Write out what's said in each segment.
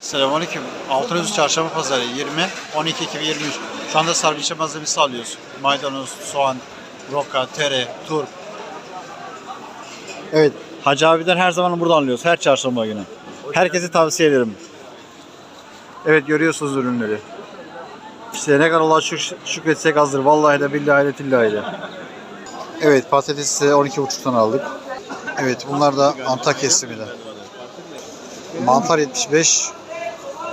Selamünaleyküm. Altınözü Çarşamba Pazarı 20 12 2023. Şu anda sargıça malzemesi alıyoruz. Maydanoz, soğan, roka, tere, turp. Evet. Hacı abiden her zaman buradan alıyoruz. Her çarşamba günü. Herkese tavsiye ederim. Evet görüyorsunuz ürünleri. İşte ne kadar Allah şük şükretsek azdır. Vallahi de billahi de tillahi de. Evet patatesi de 12.5'tan aldık. Evet bunlar da Antakya kesimi de. Mantar 75,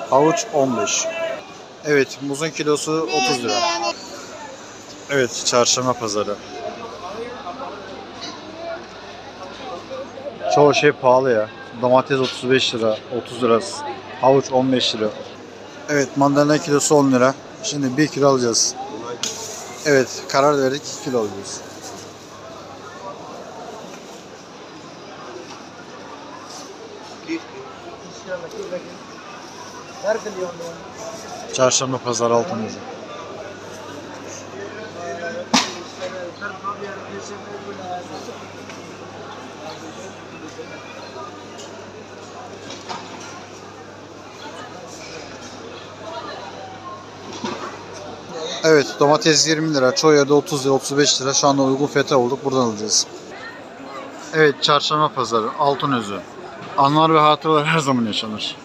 havuç 15. Evet muzun kilosu 30 lira. Evet çarşamba pazarı. Çoğu şey pahalı ya. Domates 35 lira, 30 lira. Havuç 15 lira. Evet mandalina kilosu 10 lira. Şimdi 1 kilo alacağız. Evet karar verdik 2 kilo alacağız. Çarşamba pazarı altımızda. Evet domates 20 lira, çoğu yerde 30 lira, 35 lira. Şu anda uygun fiyata olduk. Buradan alacağız. Evet çarşamba pazarı Altınözü. Anlar ve hatıralar her zaman yaşanır.